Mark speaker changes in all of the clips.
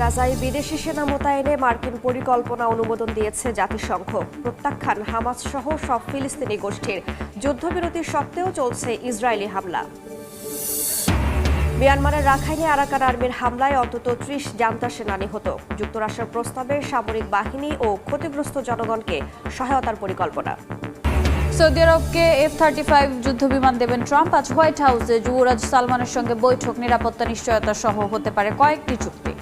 Speaker 1: গাজায় বিদেশি সেনা মোতায়েনে মার্কিন পরিকল্পনা অনুমোদন দিয়েছে জাতিসংঘ। প্রত্যাখ্যান হামাস সহ সব ফিলিস্তিনি গোষ্ঠীর। যুদ্ধবিরতি সত্ত্বেও চলছে ইসরায়েলি হামলা। মিয়ানমারের রাখাইনে আরাকান আর্মির হামলায় অন্তত ত্রিশ জান্তা সেনা নিহত। যুক্তরাষ্ট্রের প্রস্তাবে সামরিক বাহিনী ও ক্ষতিগ্রস্ত জনগণকে সহায়তার পরিকল্পনা।
Speaker 2: সৌদি আরবকে এফ থার্টি ফাইভ যুদ্ধ বিমান দেবেন ট্রাম্প। আজ হোয়াইট হাউসে যুবরাজ সালমানের সঙ্গে বৈঠক। নিরাপত্তা নিশ্চয়তা সহ হতে পারে কয়েকটি চুক্তি।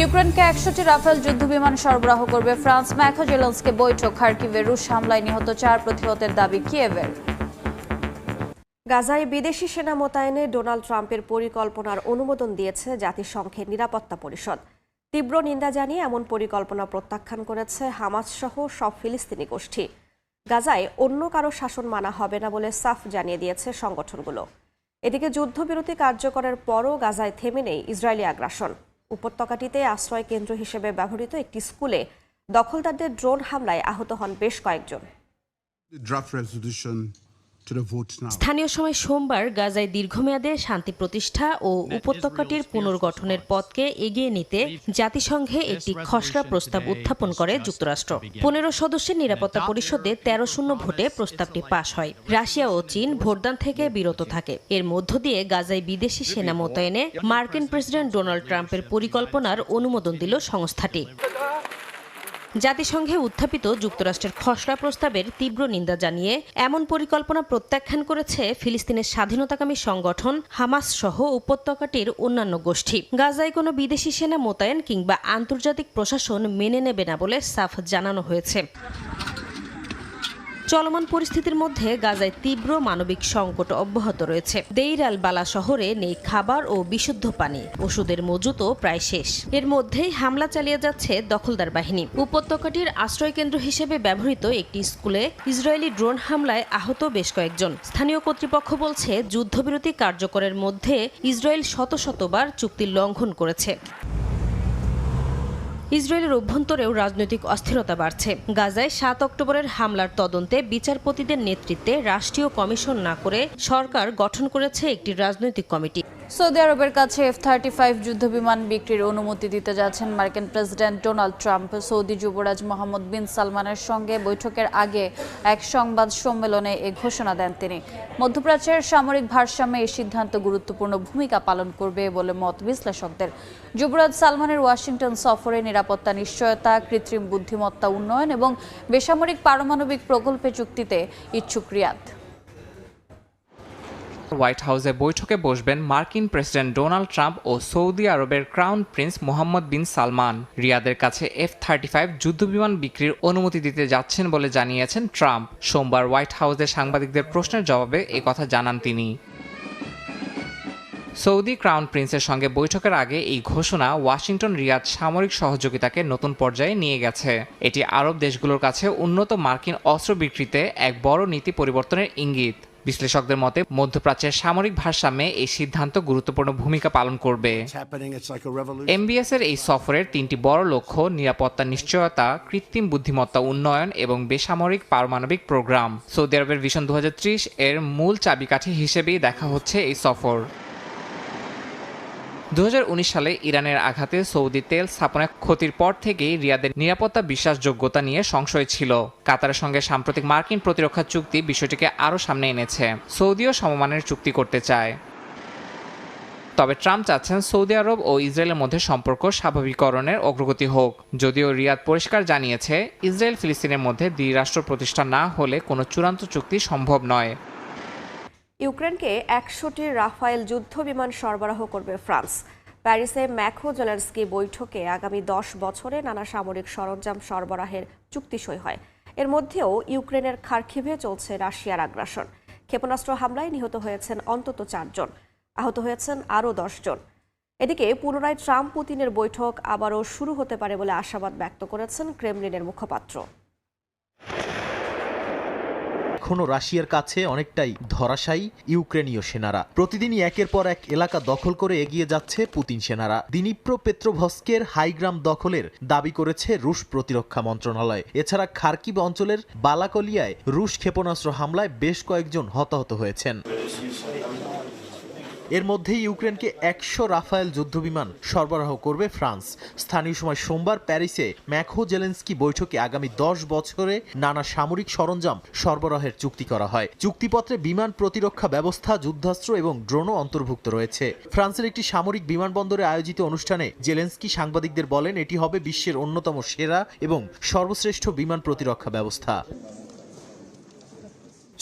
Speaker 2: ইউক্রেনকে একশোটি রাফেল যুদ্ধ বিমান সরবরাহ করবে ফ্রান্স। জেলন্সকে বৈঠক খার্কিভে রুশ হামলায় নিহত চার প্রতিহতের দাবি কিয়েভের।
Speaker 1: গাজায় বিদেশি সেনা মোতায়েনে ডোনাল্ড ট্রাম্পের পরিকল্পনার অনুমোদন দিয়েছে জাতিসংঘের নিরাপত্তা পরিষদ। তীব্র নিন্দা জানিয়ে এমন পরিকল্পনা প্রত্যাখ্যান করেছে হামাস সহ সব ফিলিস্তিনি গোষ্ঠী। গাজায় অন্য কারও শাসন মানা হবে না বলে সাফ জানিয়ে দিয়েছে সংগঠনগুলো। এদিকে যুদ্ধবিরতি কার্যকরের পরও গাজায় থেমে নেই ইসরায়েলি আগ্রাসন। উপত্যকাটিতে আশ্রয় কেন্দ্র হিসেবে ব্যবহৃত একটি স্কুলে দখলদারদের ড্রোন হামলায় আহত হন বেশ কয়েকজন।
Speaker 3: স্থানীয় সময় সোমবার গাজায় দীর্ঘমেয়াদে শান্তি প্রতিষ্ঠা ও উপত্যকাটির পুনর্গঠনের পথকে এগিয়ে নিতে জাতিসংঘে একটি খসড়া প্রস্তাব উত্থাপন করে যুক্তরাষ্ট্র। পনেরো সদস্যের নিরাপত্তা পরিষদে তেরো শূন্য ভোটে প্রস্তাবটি পাশ হয়। রাশিয়া ও চীন ভোটদান থেকে বিরত থাকে। এর মধ্য দিয়ে গাজায় বিদেশি সেনা মোতায়েনে মার্কিন প্রেসিডেন্ট ডোনাল্ড ট্রাম্পের পরিকল্পনার অনুমোদন দিল সংস্থাটি। জাতিসংঘে উত্থাপিত যুক্তরাষ্ট্রের খসড়া প্রস্তাবের তীব্র নিন্দা জানিয়ে এমন পরিকল্পনা প্রত্যাখ্যান করেছে ফিলিস্তিনের স্বাধীনতাকামী সংগঠন হামাস সহ উপত্যকাটির অন্যান্য গোষ্ঠী। গাজায় কোনো বিদেশি সেনা মোতায়েন কিংবা আন্তর্জাতিক প্রশাসন মেনে নেবে না বলে সাফ জানানো হয়েছে। চলমান পরিস্থিতির মধ্যে গাজায় তীব্র মানবিক সংকট অব্যাহত রয়েছে। দেইর আল বালা শহরে নেই খাবার ও বিশুদ্ধ পানি। ওষুধের মজুতও প্রায় শেষ। এর মধ্যেই হামলা চালিয়ে যাচ্ছে দখলদার বাহিনী। উপত্যকাটির আশ্রয়কেন্দ্র হিসেবে ব্যবহৃত একটি স্কুলে ইসরায়েলি ড্রোন হামলায় আহত বেশ কয়েকজন। স্থানীয় কর্তৃপক্ষ বলছে, যুদ্ধবিরতি কার্যকরের মধ্যে ইসরায়েল শত শতবার চুক্তি লঙ্ঘন করেছে। ইসরায়েলের অভ্যন্তরেও রাজনৈতিক অস্থিরতা বাড়ছে। গাজায় সাত অক্টোবরের হামলার তদন্তে বিচারপতিদের নেতৃত্বে রাষ্ট্রীয় কমিশন না করে সরকার গঠন করেছে একটি রাজনৈতিক কমিটি।
Speaker 2: সৌদি আরবের কাছে এফ থার্টি ফাইভ যুদ্ধ বিমান বিক্রির অনুমতি দিতে যাচ্ছেন মার্কিন প্রেসিডেন্ট ডোনাল্ড ট্রাম্প। সৌদি যুবরাজ মোহাম্মদ বিন সালমানের সঙ্গে বৈঠকের আগে এক সংবাদ সম্মেলনে এ ঘোষণা দেন তিনি। মধ্যপ্রাচ্যের সামরিক ভারসাম্যে এই সিদ্ধান্ত গুরুত্বপূর্ণ ভূমিকা পালন করবে বলে মত বিশ্লেষকদের। যুবরাজ সালমানের ওয়াশিংটন সফরে নিরাপত্তা নিশ্চয়তা, কৃত্রিম বুদ্ধিমত্তা উন্নয়ন এবং বেসামরিক পারমাণবিক প্রকল্পে চুক্তিতে ইচ্ছুক রিয়াদ।
Speaker 4: হোয়াইট হাউসে বৈঠকে বসবেন মার্কিন প্রেসিডেন্ট ডোনাল্ড ট্রাম্প ও সৌদি আরবের crown prince Mohammed bin Salman. রিয়াদের কাছে এফ থার্টি ফাইভ যুদ্ধবিমান বিক্রির অনুমতি দিতে যাচ্ছেন বলে জানিয়েছেন ট্রাম্প। সোমবার হোয়াইট হাউসে সাংবাদিকদের প্রশ্নের জবাবে কথা জানান তিনি। সৌদি ক্রাউন প্রিন্সের সঙ্গে বৈঠকের আগে এই ঘোষণা ওয়াশিংটন রিয়াদ সামরিক সহযোগিতাকে নতুন পর্যায়ে নিয়ে গেছে। এটি আরব দেশগুলোর কাছে উন্নত মার্কিন অস্ত্র বিক্রিতে এক বড় নীতি পরিবর্তনের ইঙ্গিত। বিশ্লেষকদের মতে মধ্যপ্রাচ্যের সামরিক ভারসাম্যে এই সিদ্ধান্ত গুরুত্বপূর্ণ ভূমিকা পালন করবে. এমবিএস এর এই সফরের তিনটি বড় লক্ষ্য নিরাপত্তা নিশ্চয়তা কৃত্রিম বুদ্ধিমত্তা উন্নয়ন এবং বেসামরিক পারমাণবিক প্রোগ্রাম। সৌদি আরবের ভিশন দু হাজার ত্রিশ এর মূল চাবিকাঠি হিসেবেই দেখা হচ্ছে এই সফর। উনিশ সালে ইরানের আঘাতে সৌদি তেল স্থাপনায় ক্ষতির পর থেকেই রিয়াদের নিরাপত্তা বিশ্বাসযোগ্যতা নিয়ে সংশয় ছিল। কাতারের সঙ্গে সাম্প্রতিক মার্কিন প্রতিরক্ষা চুক্তি বিষয়টিকে আরও সামনে এনেছে। সৌদিও সমমানের চুক্তি করতে চায়। তবে ট্রাম্প চাচ্ছেন সৌদি আরব ও ইসরায়েলের মধ্যে সম্পর্ক স্বাভাবিকরণের অগ্রগতি হোক। যদিও রিয়াদ পরিষ্কার জানিয়েছে ইসরায়েল ফিলিস্তিনের মধ্যে দ্বিরাষ্ট্র প্রতিষ্ঠা না হলে কোনো চূড়ান্ত চুক্তি সম্ভব নয়।
Speaker 1: ইউক্রেনকে একশোটি রাফায়েল যুদ্ধ বিমান সরবরাহ করবে ফ্রান্স। প্যারিসে ম্যাখো জেলার্সকি বৈঠকে আগামী দশ বছরে নানা সামরিক সরঞ্জাম সরবরাহের চুক্তি সই হয়। এর মধ্যেও ইউক্রেনের খার্কিভে চলছে রাশিয়ার আগ্রাসন। ক্ষেপণাস্ত্র হামলায় নিহত হয়েছেন অন্তত চারজন, আহত হয়েছেন আরও জন এদিকে পুনরায় ট্রাম্প পুতিনের বৈঠক আবারও শুরু হতে পারে বলে আশাবাদ ব্যক্ত করেছেন ক্রেমলিনের মুখপাত্র।
Speaker 5: এখনও রাশিয়ার কাছে অনেকটাই ধরাশায়ী ইউক্রেনীয় সেনারা। প্রতিদিনই একের পর এক এলাকা দখল করে এগিয়ে যাচ্ছে পুতিন সেনারা। দিনীপ্র পেত্রভস্কের হাইগ্রাম দখলের দাবি করেছে রুশ প্রতিরক্ষা মন্ত্রণালয়। এছাড়া খার্কিব অঞ্চলের বালাকলিয়ায় রুশ ক্ষেপণাস্ত্র হামলায় বেশ কয়েকজন হতাহত হয়েছেন। এর মধ্যেই ইউক্রেনকে একশো রাফায়েল যুদ্ধবিমান সরবরাহ করবে ফ্রান্স। স্থানীয় সময় সোমবার প্যারিসে ম্যাখো জেলেন্সকি বৈঠকে আগামী দশ বছরে নানা সামরিক সরঞ্জাম সরবরাহের চুক্তি করা হয়। চুক্তিপত্রে বিমান প্রতিরক্ষা ব্যবস্থা, যুদ্ধাস্ত্র এবং ড্রোনও অন্তর্ভুক্ত রয়েছে। ফ্রান্সের একটি সামরিক বিমানবন্দরে আয়োজিত অনুষ্ঠানে জেলেন্সকি সাংবাদিকদের বলেন, এটি হবে বিশ্বের অন্যতম সেরা এবং সর্বশ্রেষ্ঠ বিমান প্রতিরক্ষা ব্যবস্থা।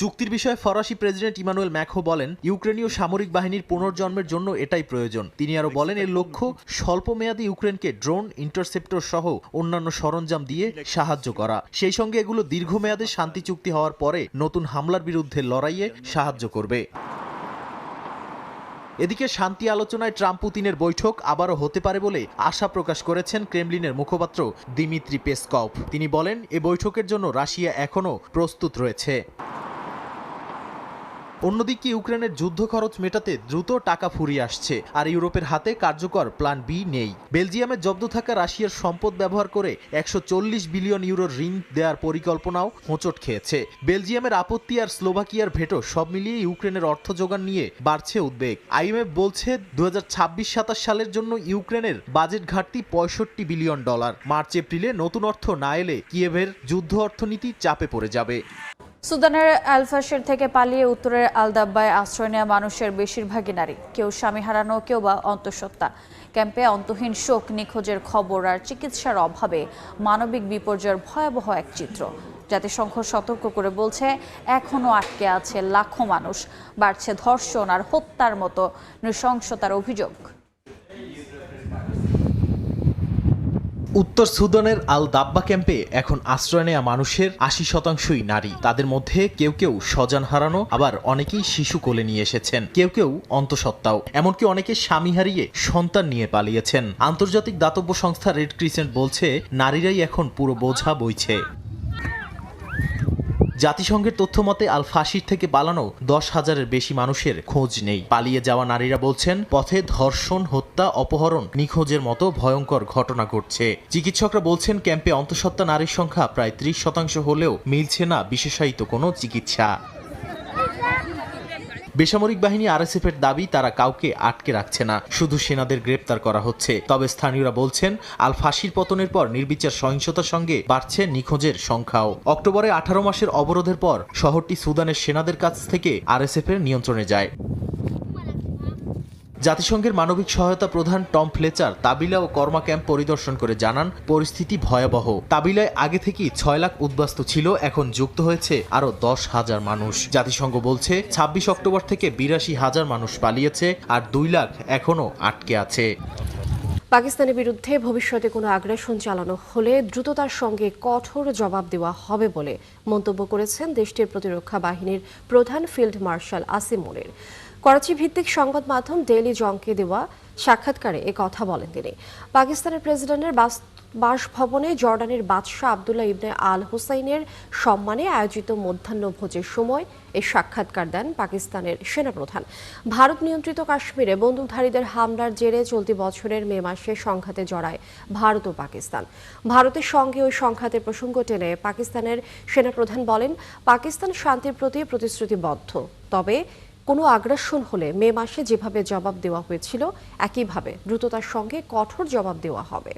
Speaker 5: চুক্তির বিষয়ে ফরাসি প্রেসিডেন্ট ইমানুয়েল ম্যাখো বলেন, ইউক্রেনীয় সামরিক বাহিনীর পুনর্জন্মের জন্য এটাই প্রয়োজন। তিনি আরও বলেন, এর লক্ষ্য স্বল্পমেয়াদী ইউক্রেনকে ড্রোন, ইন্টারসেপ্টর সহ অন্যান্য সরঞ্জাম দিয়ে সাহায্য করা। সেই সঙ্গে এগুলো দীর্ঘমেয়াদে শান্তি চুক্তি হওয়ার পরে নতুন হামলার বিরুদ্ধে লড়াইয়ে সাহায্য করবে। এদিকে শান্তি আলোচনায় ট্রাম্প পুতিনের বৈঠক আবারও হতে পারে বলে আশা প্রকাশ করেছেন ক্রেমলিনের মুখপাত্র দিমিত্রি পেসকভ। তিনি বলেন, এ বৈঠকের জন্য রাশিয়া এখনও প্রস্তুত রয়েছে। অন্যদিকে ইউক্রেনের যুদ্ধ খরচ মেটাতে দ্রুত টাকা ফুরিয়ে আসছে, আর ইউরোপের হাতে কার্যকর প্ল্যান বি নেই। বেলজিয়ামে জব্দ থাকা রাশিয়ার সম্পদ ব্যবহার করে একশো চল্লিশ বিলিয়ন ইউরোর ঋণ দেওয়ার পরিকল্পনাও হোঁচট খেয়েছে। বেলজিয়ামের আপত্তি আর স্লোভাকিয়ার ভেটো সব মিলিয়ে ইউক্রেনের অর্থ যোগান নিয়ে বাড়ছে উদ্বেগ। আইএমএফ বলছে দু হাজার সালের জন্য ইউক্রেনের বাজেট ঘাটতি পঁয়ষট্টি বিলিয়ন ডলার। মার্চ, এপ্রিলে নতুন অর্থ না এলে কিয়েভের যুদ্ধ অর্থনীতি চাপে পড়ে যাবে।
Speaker 2: সুদানের আলফাশের থেকে পালিয়ে উত্তরের আলদাব্বায় আশ্রয় নেওয়া মানুষের বেশিরভাগই নারী। কেউ স্বামী হারানো, কেউ বা অন্তঃসত্ত্বা। ক্যাম্পে অন্তহীন শোক, নিখোঁজের খবর আর চিকিৎসার অভাবে মানবিক বিপর্যয়ের ভয়াবহ এক চিত্র। জাতিসংঘ সতর্ক করে বলছে, এখনও আটকে আছে লাখো মানুষ। বাড়ছে ধর্ষণ আর হত্যার মতো নৃশংসতার অভিযোগ।
Speaker 5: উত্তর সুদানের আল দাব্বা ক্যাম্পে এখন আশ্রয় নেয়া মানুষের আশি শতাংশই নারী। তাদের মধ্যে কেউ কেউ স্বজন হারানো, আবার অনেকেই শিশু কোলে নিয়ে এসেছেন। কেউ কেউ অন্তঃসত্ত্বাও। এমনকি অনেকে স্বামী হারিয়ে সন্তান নিয়ে পালিয়েছেন। আন্তর্জাতিক দাতব্য সংস্থা রেড ক্রিসেন্ট বলছে, নারীরাই এখন পুরো বোঝা বইছে। জাতিসংঘের তথ্য মতে আল ফাঁসির থেকে পালানো দশ হাজারের বেশি মানুষের খোঁজ নেই। পালিয়ে যাওয়া নারীরা বলছেন, পথে ধর্ষণ, হত্যা, অপহরণ নিখোঁজের মতো ভয়ঙ্কর ঘটনা ঘটছে। চিকিৎসকরা বলছেন, ক্যাম্পে অন্তঃসত্ত্বা নারীর সংখ্যা প্রায় ত্রিশ শতাংশ হলেও মিলছে না বিশেষায়িত কোনো চিকিৎসা। বেসামরিক বাহিনী আরএসএফ এর দাবি, তারা কাউকে আটকে রাখছে না। শুধু সেনাদের গ্রেপ্তার করা হচ্ছে। তবে স্থানীয়রা বলছেন, আল ফাঁসির পতনের পর নির্বিচার সহিংসতার সঙ্গে বাড়ছে নিখোঁজের সংখ্যাও। অক্টোবরে আঠারো মাসের অবরোধের পর শহরটি সুদানের সেনাদের কাছ থেকে আরএসএফ এর নিয়ন্ত্রণে যায়। জাতিসংঘের মানবিক সহায়তা প্রধান টম ফ্লেচার তাবিলা ও কর্মা ক্যাম্প পরিদর্শন করে জানান, পরিস্থিতি ভয়াবহ। তাবিলায় আগে থেকেই ছয় লাখ উদ্বাস্তু ছিল, এখন যুক্ত হয়েছে আরও দশ হাজার মানুষ। জাতিসংঘ বলছে, ছাব্বিশ অক্টোবর থেকে বিরাশি হাজার মানুষ পালিয়েছে আর দুই লাখ এখনও আটকে আছে।
Speaker 6: পাকিস্তানের বিরুদ্ধে ভবিষ্যতে কোনো আগ্রাসন চালানো হলে দ্রুততার সঙ্গে কঠোর জবাব দেওয়া হবে বলে মন্তব্য করেছেন দেশটির প্রতিরক্ষা বাহিনীর প্রধান ফিল্ড মার্শাল আসিম মনির। করাচি ভিত্তিক সংবাদ মাধ্যম ডেইলি জংকে দেওয়া সাক্ষাৎকারে এ কথা বলেন তিনি। পাকিস্তানের প্রেসিডেন্টের বাসভবনে জর্ডানের বাদশাহ আবদুল্লাহ ইবনে আল হুসাইনের সম্মানে আয়োজিত মধ্যাহ্নভোজের সময় এই সাক্ষাৎকার দেন পাকিস্তানের সেনাপ্রধান। ভারত নিয়ন্ত্রিত কাশ্মীরে বন্দুকধারীদের হামলার জেরে চলতি বছরের মে মাসে সংঘাতে জড়ায় ভারত ও পাকিস্তান। ভারতের সঙ্গে ওই সংঘাতের প্রসঙ্গ টেনে পাকিস্তানের সেনাপ্রধান বলেন, পাকিস্তান শান্তির প্রতি প্রতিশ্রুতিবদ্ধ, তবে কোনো আগ্রাসন হলে মে মাসে যেভাবে জবাব দেওয়া হয়েছিল, একইভাবে দ্রুততার সঙ্গে কঠোর জবাব দেওয়া হবে।